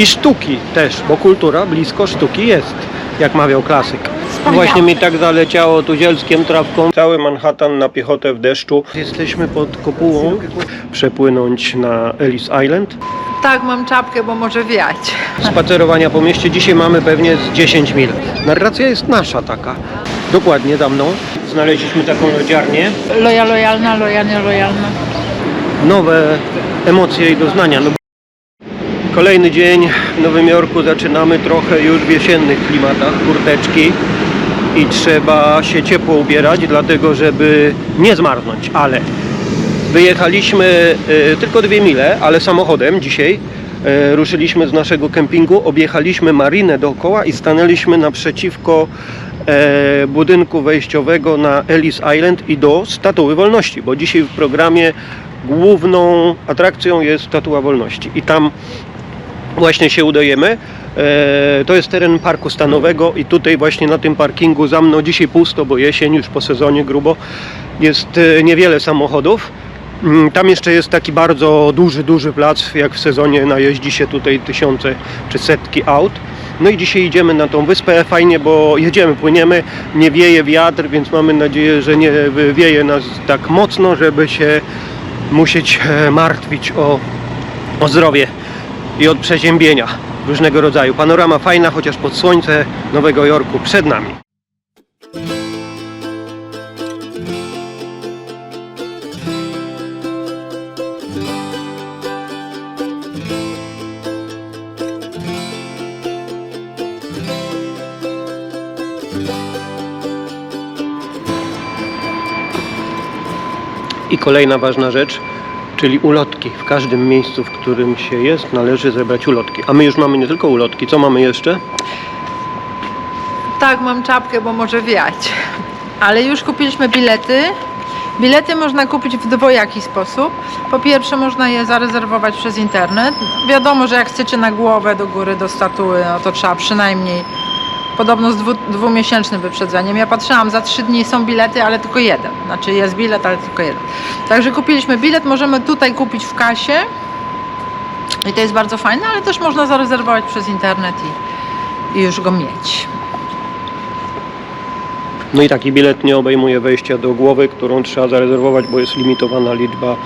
I sztuki też, bo kultura blisko sztuki jest, jak mawiał klasyk. Właśnie mi tak zaleciało tu zielskiem trawką. Cały Manhattan na piechotę w deszczu. Jesteśmy pod kopułą. Przepłynąć na Ellis Island. Tak, mam czapkę, bo może wiać. Spacerowania po mieście dzisiaj mamy pewnie z 10 mil. Narracja jest nasza taka. Dokładnie za mną. Znaleźliśmy taką lodziarnię. Loja lojalna, loja nielojalna. Nowe emocje i doznania. No, kolejny dzień w Nowym Jorku. Zaczynamy trochę już w jesiennych klimatach. Kurteczki. I trzeba się ciepło ubierać, dlatego żeby nie zmarznąć. Ale wyjechaliśmy y, tylko dwie mile, ale samochodem dzisiaj. y, Ruszyliśmy z naszego kempingu, objechaliśmy marinę dookoła i stanęliśmy naprzeciwko e, budynku wejściowego na Ellis Island i do Statuły Wolności, bo dzisiaj w programie główną atrakcją jest Statua Wolności i tam właśnie się udajemy. E, To jest teren parku stanowego i tutaj właśnie na tym parkingu za mną dzisiaj pusto, bo jesień już po sezonie grubo jest e, niewiele samochodów. Mm, Tam jeszcze jest taki bardzo duży, duży plac, jak w sezonie najeździ się tutaj tysiące czy setki aut. No i dzisiaj idziemy na tą wyspę, fajnie, bo jedziemy, płyniemy, nie wieje wiatr, więc mamy nadzieję, że nie wieje nas tak mocno, żeby się musieć e, martwić o, o zdrowie i od przeziębienia różnego rodzaju. Panorama fajna, chociaż pod słońce Nowego Jorku przed nami. I kolejna ważna rzecz, czyli ulotki. W każdym miejscu, w którym się jest, należy zebrać ulotki. A my już mamy nie tylko ulotki, co mamy jeszcze? Tak, mam czapkę, bo może wiać. Ale już kupiliśmy bilety. Bilety można kupić w dwojaki sposób. Po pierwsze, można je zarezerwować przez internet. Wiadomo, że jak chcecie na głowę do góry, do statuły, no to trzeba przynajmniej podobno z dwu, dwumiesięcznym wyprzedzeniem. Ja patrzyłam, za trzy dni są bilety, ale tylko jeden. Znaczy jest bilet, ale tylko jeden. Także kupiliśmy bilet, możemy tutaj kupić w kasie. I to jest bardzo fajne, ale też można zarezerwować przez internet i, i już go mieć. No i taki bilet nie obejmuje wejścia do głowy, którą trzeba zarezerwować, bo jest limitowana liczba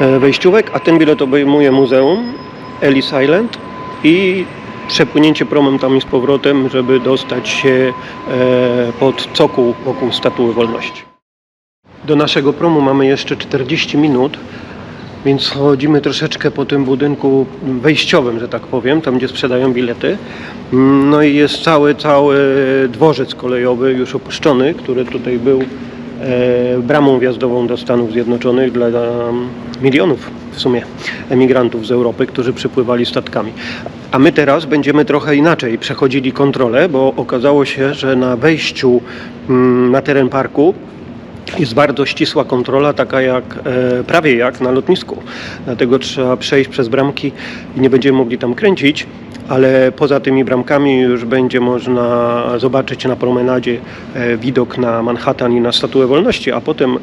e, wejściówek, a ten bilet obejmuje muzeum Ellis Island i przepłynięcie promem tam i z powrotem, żeby dostać się e, pod cokół wokół Statuły Wolności. Do naszego promu mamy jeszcze 40 minut, więc chodzimy troszeczkę po tym budynku wejściowym, że tak powiem, tam gdzie sprzedają bilety. No i jest cały, cały dworzec kolejowy już opuszczony, który tutaj był e, bramą wjazdową do Stanów Zjednoczonych dla milionów w sumie emigrantów z Europy, którzy przypływali statkami. A my teraz będziemy trochę inaczej przechodzili kontrolę, bo okazało się, że na wejściu mm, na teren parku jest bardzo ścisła kontrola, taka jak e, prawie jak na lotnisku. Dlatego trzeba przejść przez bramki i nie będziemy mogli tam kręcić, ale poza tymi bramkami już będzie można zobaczyć na promenadzie e, widok na Manhattan i na Statuę Wolności, a potem e,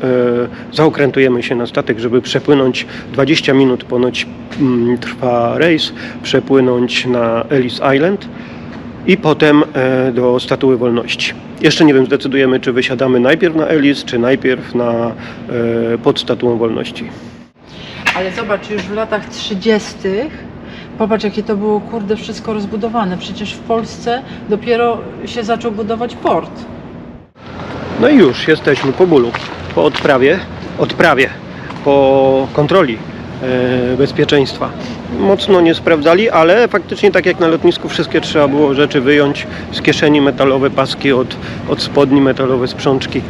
zaokrętujemy się na statek, żeby przepłynąć 20 minut ponoć mm, trwa rejs, przepłynąć na Ellis Island i potem e, do Statuły Wolności. Jeszcze nie wiem, zdecydujemy, czy wysiadamy najpierw na Elis, czy najpierw na, pod Statuą Wolności. Ale zobacz, już w latach 30. Popatrz, jakie to było, kurde, wszystko rozbudowane. Przecież w Polsce dopiero się zaczął budować port. No i już jesteśmy po bólu, po odprawie, odprawie, po kontroli e, bezpieczeństwa. Mocno nie sprawdzali, ale faktycznie tak jak na lotnisku wszystkie trzeba było rzeczy wyjąć z kieszeni metalowe paski od, od spodni, metalowe sprzączki.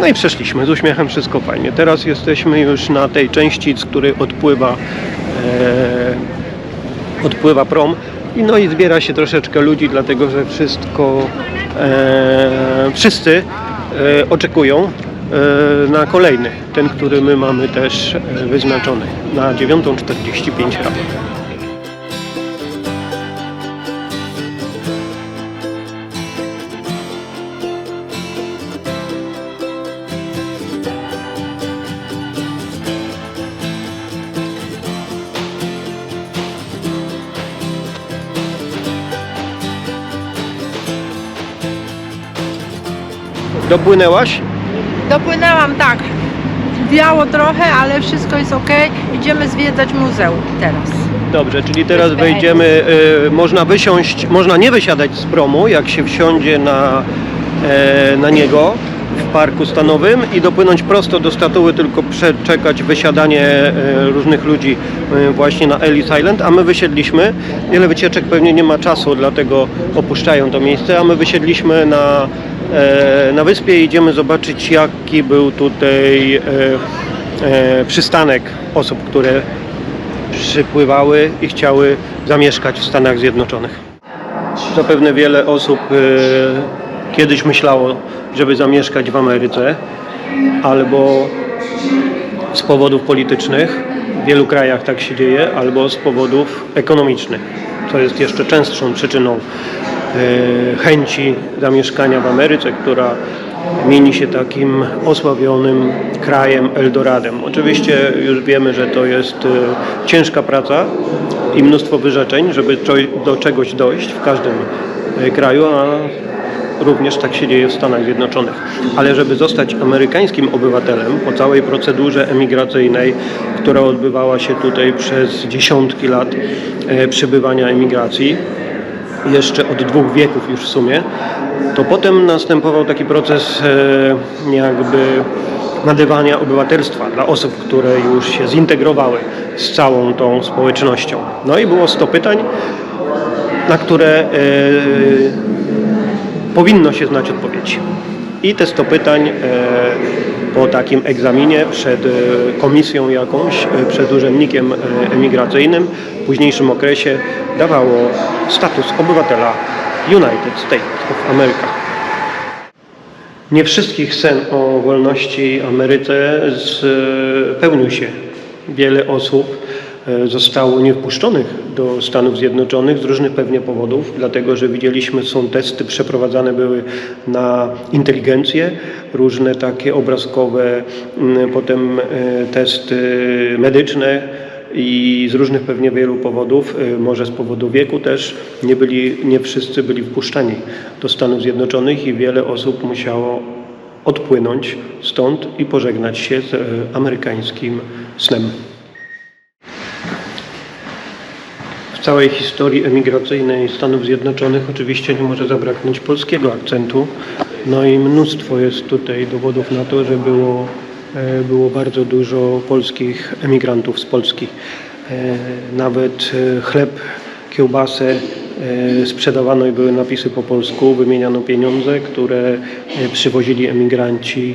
No i przeszliśmy z uśmiechem, wszystko fajnie. Teraz jesteśmy już na tej części, z której odpływa, e, odpływa prom. I no i zbiera się troszeczkę ludzi, dlatego że wszystko, e, wszyscy e, oczekują e, na kolejny, ten, który my mamy też e, wyznaczony na 9.45 rano. Dopłynęłaś? Dopłynęłam tak. Wiało trochę, ale wszystko jest ok. Idziemy zwiedzać muzeum teraz. Dobrze, czyli teraz wejdziemy, y, można wysiąść, można nie wysiadać z promu, jak się wsiądzie na, e, na niego w parku stanowym i dopłynąć prosto do statuły, tylko przeczekać wysiadanie e, różnych ludzi e, właśnie na Ellis Island, a my wysiedliśmy. Wiele wycieczek pewnie nie ma czasu, dlatego opuszczają to miejsce, a my wysiedliśmy na, na wyspie idziemy zobaczyć, jaki był tutaj e, e, przystanek osób, które przypływały i chciały zamieszkać w Stanach Zjednoczonych. Zapewne wiele osób e, kiedyś myślało, żeby zamieszkać w Ameryce albo z powodów politycznych, w wielu krajach tak się dzieje, albo z powodów ekonomicznych, co jest jeszcze częstszą przyczyną e, chęci zamieszkania w Ameryce, która mieni się takim osławionym krajem Eldoradem. Oczywiście już wiemy, że to jest e, ciężka praca i mnóstwo wyrzeczeń, żeby do czegoś dojść w każdym e, kraju, a również tak się dzieje w Stanach Zjednoczonych. Ale żeby zostać amerykańskim obywatelem po całej procedurze emigracyjnej, która odbywała się tutaj przez dziesiątki lat przebywania emigracji, jeszcze od dwóch wieków już w sumie, to potem następował taki proces e, jakby nabywania obywatelstwa dla osób, które już się zintegrowały z całą tą społecznością. No i było 100 pytań, na które e, powinno się znać odpowiedź. I te 100 pytań e, po takim egzaminie przed e, komisją jakąś, e, przed urzędnikiem e, emigracyjnym w późniejszym okresie dawało status obywatela United States of America. Nie wszystkich sen o wolności Ameryce spełnił się. Wiele osób zostało niewpuszczonych do Stanów Zjednoczonych z różnych pewnie powodów, dlatego że widzieliśmy, są testy przeprowadzane były na inteligencję, różne takie obrazkowe, mm, potem e, testy medyczne i z różnych pewnie wielu powodów, y, może z powodu wieku też, nie, byli, nie wszyscy byli wpuszczani do Stanów Zjednoczonych i wiele osób musiało odpłynąć stąd i pożegnać się z e, amerykańskim snem. W całej historii emigracyjnej Stanów Zjednoczonych oczywiście nie może zabraknąć polskiego akcentu. No i mnóstwo jest tutaj dowodów na to, że było, e, było bardzo dużo polskich emigrantów z Polski. E, Nawet e, chleb, kiełbasę sprzedawano i były napisy po polsku, wymieniano pieniądze, które przywozili emigranci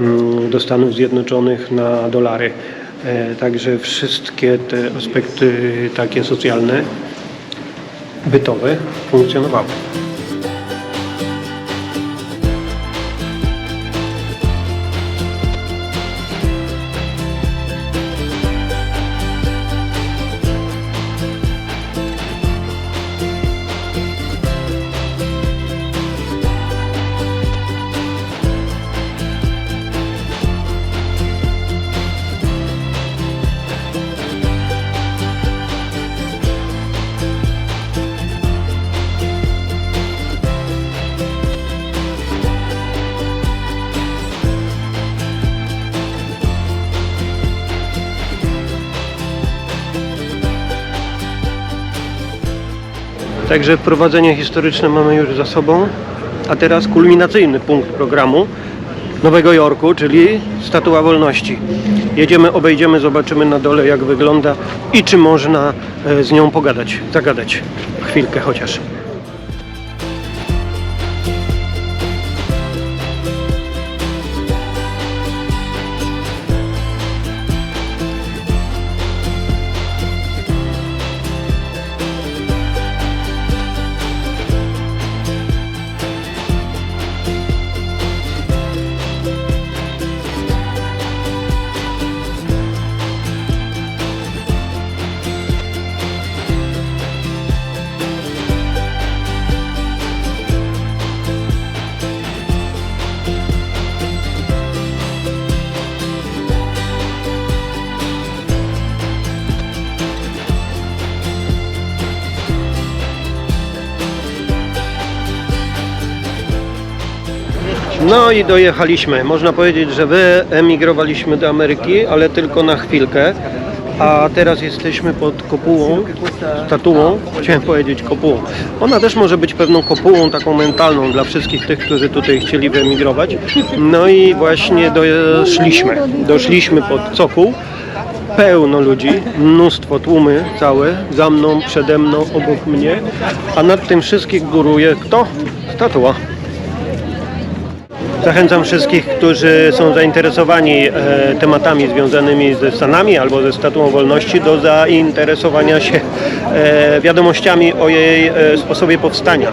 mm, do Stanów Zjednoczonych na dolary. E, Także wszystkie te aspekty takie socjalne, bytowe funkcjonowały. Także wprowadzenie historyczne mamy już za sobą, a teraz kulminacyjny punkt programu Nowego Jorku, czyli Statua Wolności. Jedziemy, obejdziemy, zobaczymy na dole jak wygląda i czy można e, z nią pogadać, zagadać chwilkę chociaż. No i dojechaliśmy. Można powiedzieć, że wyemigrowaliśmy do Ameryki, ale tylko na chwilkę. A teraz jesteśmy pod kopułą, statuą, chciałem powiedzieć kopułą. Ona też może być pewną kopułą taką mentalną dla wszystkich tych, którzy tutaj chcieli wyemigrować. No i właśnie doszliśmy. Doszliśmy pod cokół. Pełno ludzi, mnóstwo, tłumy całe, za mną, przede mną, obok mnie, a nad tym wszystkim góruje kto? Statua. Zachęcam wszystkich, którzy są zainteresowani e, tematami związanymi ze Stanami albo ze Statuą Wolności do zainteresowania się e, wiadomościami o jej e, sposobie powstania.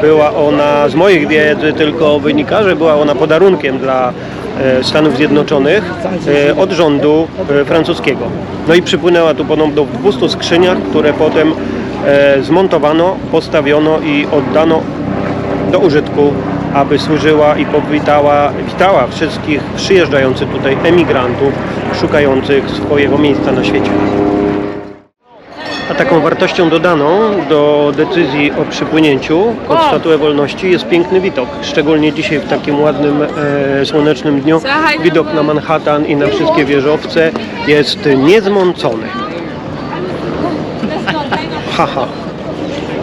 Była ona z moich wiedzy tylko wynika, że była ona podarunkiem dla Stanów Zjednoczonych od rządu francuskiego. No i przypłynęła tu podobno w 200 skrzyniach, które potem zmontowano, postawiono i oddano do użytku, aby służyła i powitała witała wszystkich przyjeżdżających tutaj emigrantów, szukających swojego miejsca na świecie. A taką wartością dodaną do decyzji o przypłynięciu pod! Statuę Wolności jest piękny widok. Szczególnie dzisiaj w takim ładnym, e, słonecznym dniu. Widok na Manhattan i na wszystkie wieżowce jest niezmącony. Haha.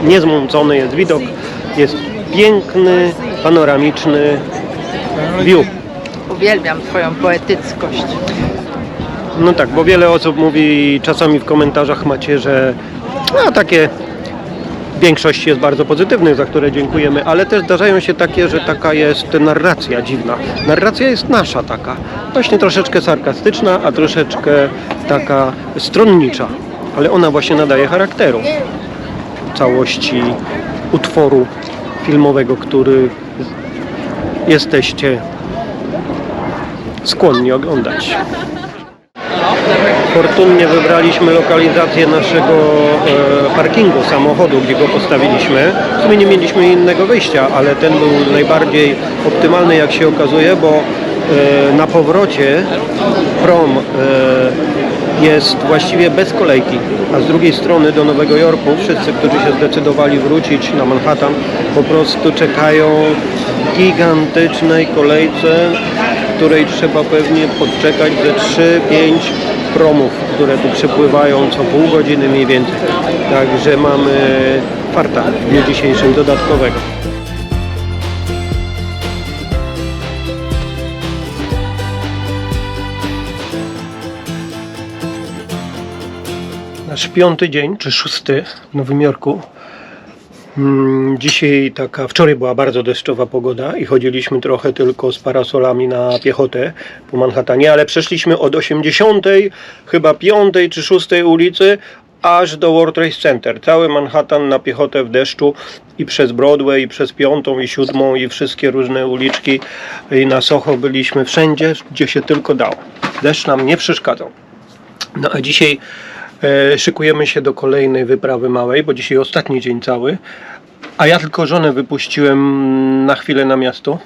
Niezmącony jest widok. Jest piękny, panoramiczny view. Uwielbiam Twoją poetyckość. No tak, bo wiele osób mówi czasami w komentarzach macie, że no takie większość jest bardzo pozytywnych, za które dziękujemy, ale też zdarzają się takie, że taka jest narracja dziwna. Narracja jest nasza taka, właśnie troszeczkę sarkastyczna, a troszeczkę taka stronnicza, ale ona właśnie nadaje charakteru całości utworu filmowego, który jesteście skłonni oglądać. Fortunnie wybraliśmy lokalizację naszego e, parkingu samochodu, gdzie go postawiliśmy. W sumie nie mieliśmy innego wyjścia, ale ten był najbardziej optymalny, jak się okazuje, bo e, na powrocie prom e, jest właściwie bez kolejki, a z drugiej strony do Nowego Jorku wszyscy, którzy się zdecydowali wrócić na Manhattan, po prostu czekają w gigantycznej kolejce, w której trzeba pewnie podczekać ze 3-5 promów, które tu przypływają co pół godziny mniej więcej. Także mamy farta w dniu dzisiejszym dodatkowego. Nasz piąty dzień, czy szósty w Nowym Jorku. Mm, Dzisiaj taka, wczoraj była bardzo deszczowa pogoda i chodziliśmy trochę tylko z parasolami na piechotę po Manhattanie, ale przeszliśmy od 80, chyba 5 czy 6 ulicy aż do World Trade Center. Cały Manhattan na piechotę w deszczu i przez Broadway, i przez piątą i siódmą i wszystkie różne uliczki i na Soho byliśmy wszędzie, gdzie się tylko dało. Deszcz nam nie przeszkadzał. No a dzisiaj szykujemy się do kolejnej wyprawy małej, bo dzisiaj ostatni dzień cały. A ja tylko żonę wypuściłem na chwilę na miasto.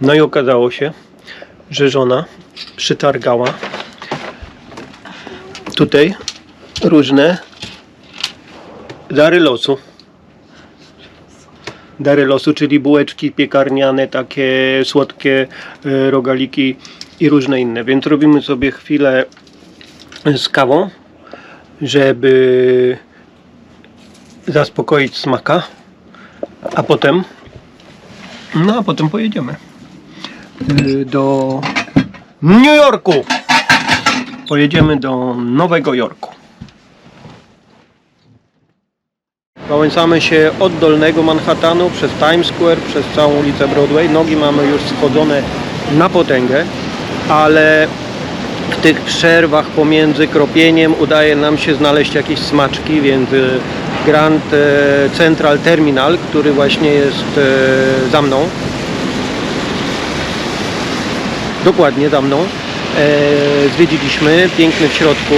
No i okazało się, że żona przytargała tutaj różne dary losu. Dary losu, czyli bułeczki piekarniane, takie słodkie e, rogaliki i różne inne. Więc robimy sobie chwilę z kawą, żeby zaspokoić smaka, a potem no a potem pojedziemy y, do New Yorku. Pojedziemy do Nowego Jorku. Wałęsamy się od dolnego Manhattanu przez Times Square, przez całą ulicę Broadway. Nogi mamy już schodzone na potęgę, ale w tych przerwach pomiędzy kropieniem udaje nam się znaleźć jakieś smaczki, więc y, Grand e, Central Terminal, który właśnie jest e, za mną. Dokładnie za mną. E, zwiedziliśmy, piękny w środku,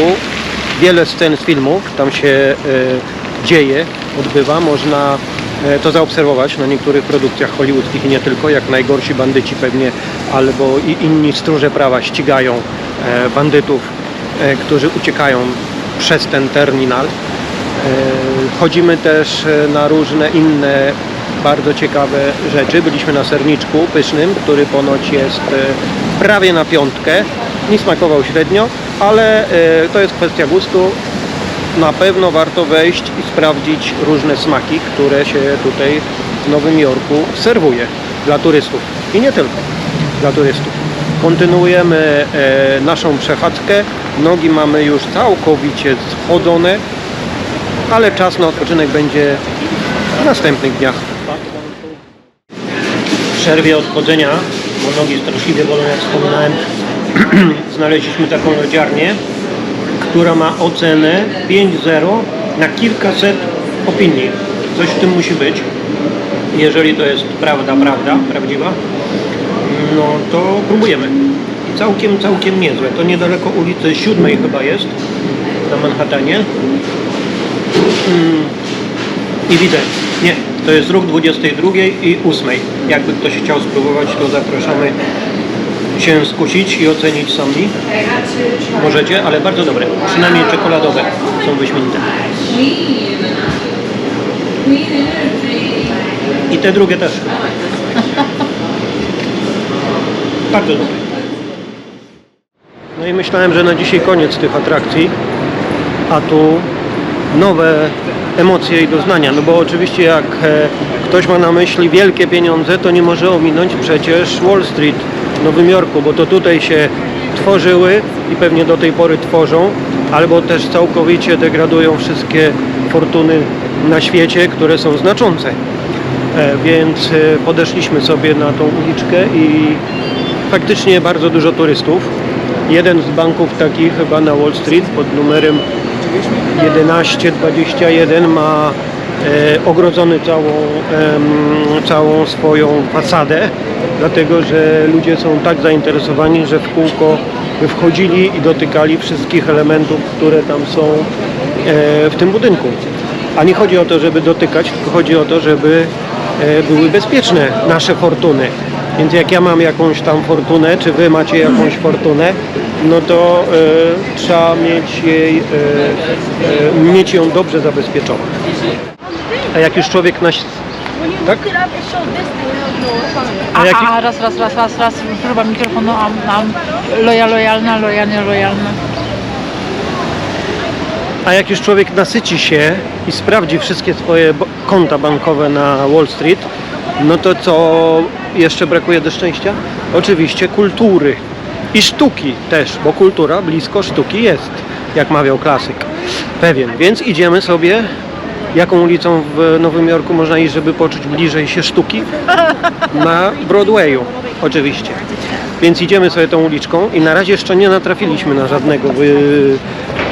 wiele scen z filmów, tam się dzieje, odbywa, można to zaobserwować na niektórych produkcjach hollywoodzkich i nie tylko, jak najgorsi bandyci pewnie, albo inni stróże prawa ścigają e, bandytów, e, którzy uciekają przez ten terminal. E, Chodzimy też e, na różne inne bardzo ciekawe rzeczy. Byliśmy na serniczku pysznym, który ponoć jest e, prawie na piątkę. Mi smakował średnio, ale e, to jest kwestia gustu. Na pewno warto wejść i sprawdzić różne smaki, które się tutaj w Nowym Jorku serwuje dla turystów. I nie tylko dla turystów. Kontynuujemy e, naszą przechadzkę. Nogi mamy już całkowicie schodzone, ale czas na odpoczynek będzie w następnych dniach. W przerwie odchodzenia, bo nogi straszliwie bolą, jak wspominałem, znaleźliśmy taką lodziarnię, która ma ocenę 5.0 na kilkaset opinii. Coś w tym musi być. Jeżeli to jest prawda, prawda, prawdziwa, no to próbujemy. Całkiem, całkiem niezłe. To niedaleko ulicy Siódmej chyba jest, na Manhattanie. Mm. I widzę, nie, to jest ruch 22 i 8. Jakby ktoś chciał spróbować, to zapraszamy się skusić i ocenić sami. Możecie, ale bardzo dobre. Przynajmniej czekoladowe są wyśmienite. I te drugie też. Bardzo dobre. No i myślałem, że na dzisiaj koniec tych atrakcji, a tu nowe emocje i doznania. No bo oczywiście jak e, ktoś ma na myśli wielkie pieniądze, to nie może ominąć przecież Wall Street Nowym Jorku, bo to tutaj się tworzyły i pewnie do tej pory tworzą, albo też całkowicie degradują wszystkie fortuny na świecie, które są znaczące. E, Więc e, podeszliśmy sobie na tą uliczkę i faktycznie bardzo dużo turystów. Jeden z banków takich chyba na Wall Street pod numerem 1121 ma ogrodzony całą, całą swoją fasadę, dlatego że ludzie są tak zainteresowani, że w kółko wchodzili i dotykali wszystkich elementów, które tam są e, w tym budynku. A nie chodzi o to, żeby dotykać, tylko chodzi o to, żeby e, były bezpieczne nasze fortuny. Więc jak ja mam jakąś tam fortunę, czy wy macie jakąś fortunę, no to e, trzeba mieć jej, e, e, mieć ją dobrze zabezpieczoną. A jak już człowiek na... Tak? A, A jaki- a, raz, raz, raz, raz, raz, próba mikrofonu, a, a loja, lojalna, loja, nielojalna. A jak już człowiek nasyci się i sprawdzi wszystkie swoje konta bankowe na Wall Street, no to co jeszcze brakuje do szczęścia? Oczywiście kultury i sztuki też, bo kultura blisko sztuki jest, jak mawiał klasyk. Pewien. Więc idziemy sobie. Jaką ulicą w Nowym Jorku można iść, żeby poczuć bliżej się sztuki? Na Broadwayu, oczywiście. Więc idziemy sobie tą uliczką i na razie jeszcze nie natrafiliśmy na żadnego wy,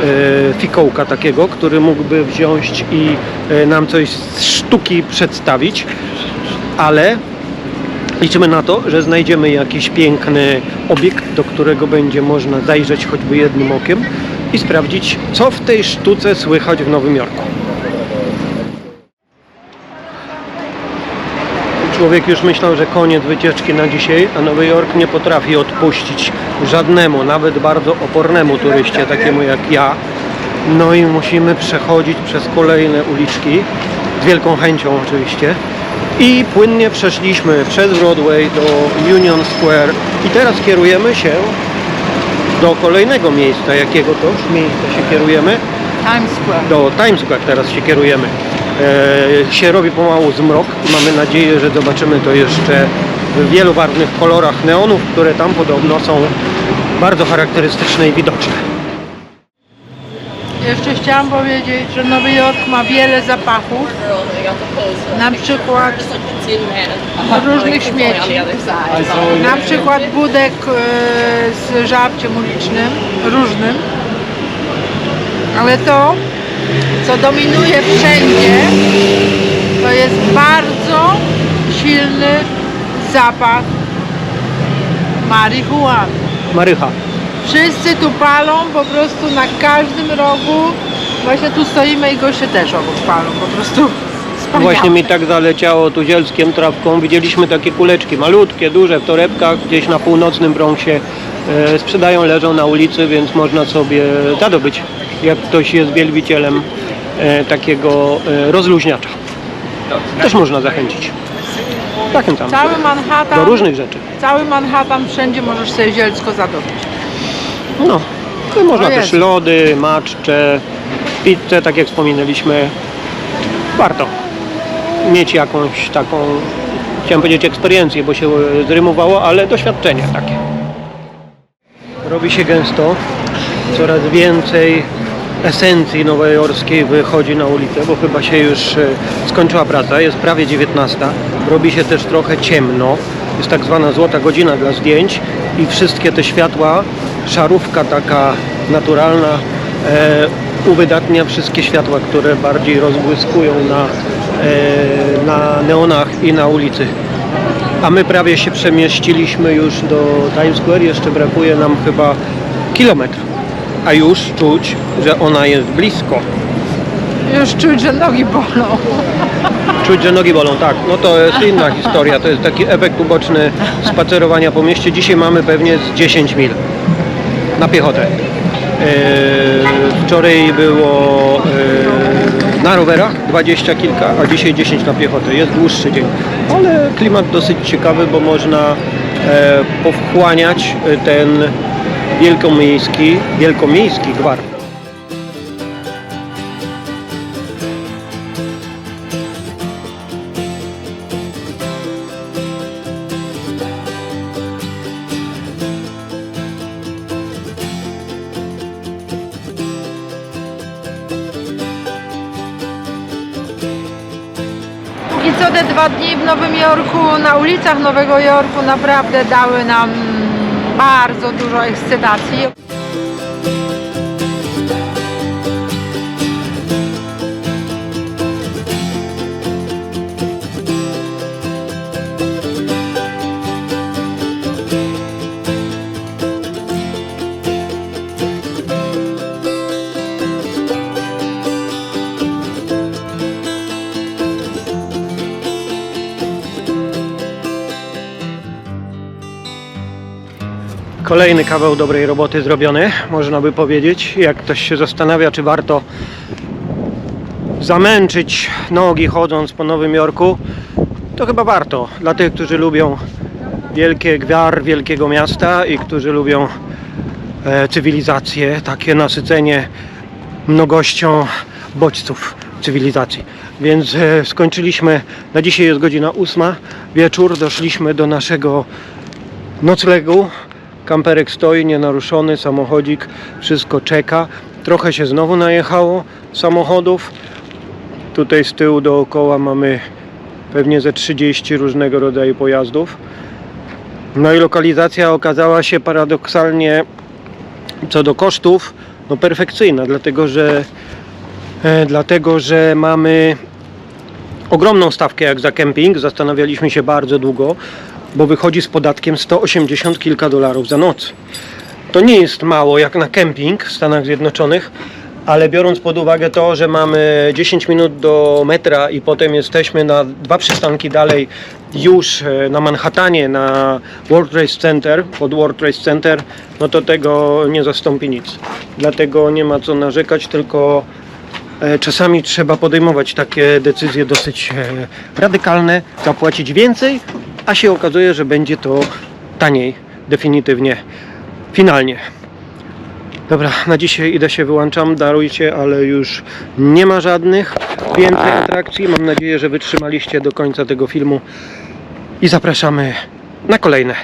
e, fikołka takiego, który mógłby wziąć i e, nam coś z sztuki przedstawić, ale liczymy na to, że znajdziemy jakiś piękny obiekt, do którego będzie można zajrzeć choćby jednym okiem i sprawdzić, co w tej sztuce słychać w Nowym Jorku. Człowiek już myślał, że koniec wycieczki na dzisiaj, a Nowy Jork nie potrafi odpuścić żadnemu, nawet bardzo opornemu turyście, takiemu jak ja. No i musimy przechodzić przez kolejne uliczki, z wielką chęcią oczywiście. I płynnie przeszliśmy przez Broadway do Union Square i teraz kierujemy się do kolejnego miejsca. Jakiego toż miejsca się kierujemy? Times Square. do Times Square teraz się kierujemy. E, się robi pomału zmrok i mamy nadzieję, że zobaczymy to jeszcze w wielu barwnych kolorach neonów, które tam podobno są bardzo charakterystyczne i widoczne. Jeszcze chciałam powiedzieć, że Nowy Jork ma wiele zapachów, na przykład różnych śmieci, na przykład budek e, z żabciem ulicznym, różnym, ale to, co dominuje wszędzie, to jest bardzo silny zapach marihuany. Marycha. Wszyscy tu palą po prostu na każdym rogu. Właśnie tu stoimy i goście też obok palą, po prostu wspaniale. Właśnie mi tak zaleciało tu zielskiem trawką. Widzieliśmy takie kuleczki, malutkie, duże, w torebkach, gdzieś na północnym Bronxie. E, sprzedają, leżą na ulicy, więc można sobie zadobyć, jak ktoś jest wielbicielem e, takiego e, rozluźniacza. też można zachęcić. Zachęcam Cały Manhattan, do różnych rzeczy. cały Manhattan, wszędzie możesz sobie zielsko zadobyć. No, można O też lody, matcze, pizzę, tak jak wspominaliśmy. Warto mieć jakąś taką, chciałem powiedzieć eksperiencję, bo się zrymowało, ale doświadczenie takie. Robi się gęsto, coraz więcej esencji nowojorskiej wychodzi na ulicę, bo chyba się już e, skończyła praca, jest prawie 19. Robi się też trochę ciemno, jest tak zwana złota godzina dla zdjęć i wszystkie te światła, szarówka taka naturalna e, uwydatnia wszystkie światła, które bardziej rozbłyskują na, e, na neonach i na ulicy. A my prawie się przemieściliśmy już do Times Square, jeszcze brakuje nam chyba kilometr. A już czuć, że ona jest blisko. Już czuć, że nogi bolą. Czuć, że nogi bolą, tak. No to jest inna historia. To jest taki efekt uboczny spacerowania po mieście. Dzisiaj mamy pewnie z 10 mil na piechotę. Eee, wczoraj było eee, na rowerach 20 kilka, a dzisiaj 10 na piechotę. Jest dłuższy dzień. Ale klimat dosyć ciekawy, bo można e, powchłaniać ten wielkomiejski, wielkomiejski gwar. Jorku, na ulicach Nowego Jorku naprawdę dały nam bardzo dużo ekscytacji. Kolejny kawał dobrej roboty zrobiony, można by powiedzieć. Jak ktoś się zastanawia, czy warto zamęczyć nogi chodząc po Nowym Jorku, to chyba warto. Dla tych, którzy lubią wielkie gwar wielkiego miasta i którzy lubią e, cywilizację, takie nasycenie mnogością bodźców cywilizacji. Więc e, skończyliśmy, na dzisiaj jest godzina ósma, wieczór, doszliśmy do naszego noclegu. Kamperek stoi nienaruszony, samochodzik, wszystko czeka. Trochę się znowu najechało samochodów. Tutaj z tyłu dookoła mamy pewnie ze 30 różnego rodzaju pojazdów. No i lokalizacja okazała się paradoksalnie co do kosztów no perfekcyjna, dlatego że e, dlatego, że mamy ogromną stawkę jak za kemping. Zastanawialiśmy się bardzo długo, bo wychodzi z podatkiem 180 kilka dolarów za noc. To nie jest mało jak na kemping w Stanach Zjednoczonych, ale biorąc pod uwagę to, że mamy 10 minut do metra i potem jesteśmy na dwa przystanki dalej już e, na Manhattanie, na World Trade Center, pod World Trade Center, no to tego nie zastąpi nic. Dlatego nie ma co narzekać, tylko E, Czasami trzeba podejmować takie decyzje dosyć e, radykalne, zapłacić więcej, a się okazuje, że będzie to taniej, definitywnie, finalnie. Dobra, na dzisiaj idę się wyłączam, darujcie, ale już nie ma żadnych więcej atrakcji. Mam nadzieję, że wytrzymaliście do końca tego filmu i zapraszamy na kolejne.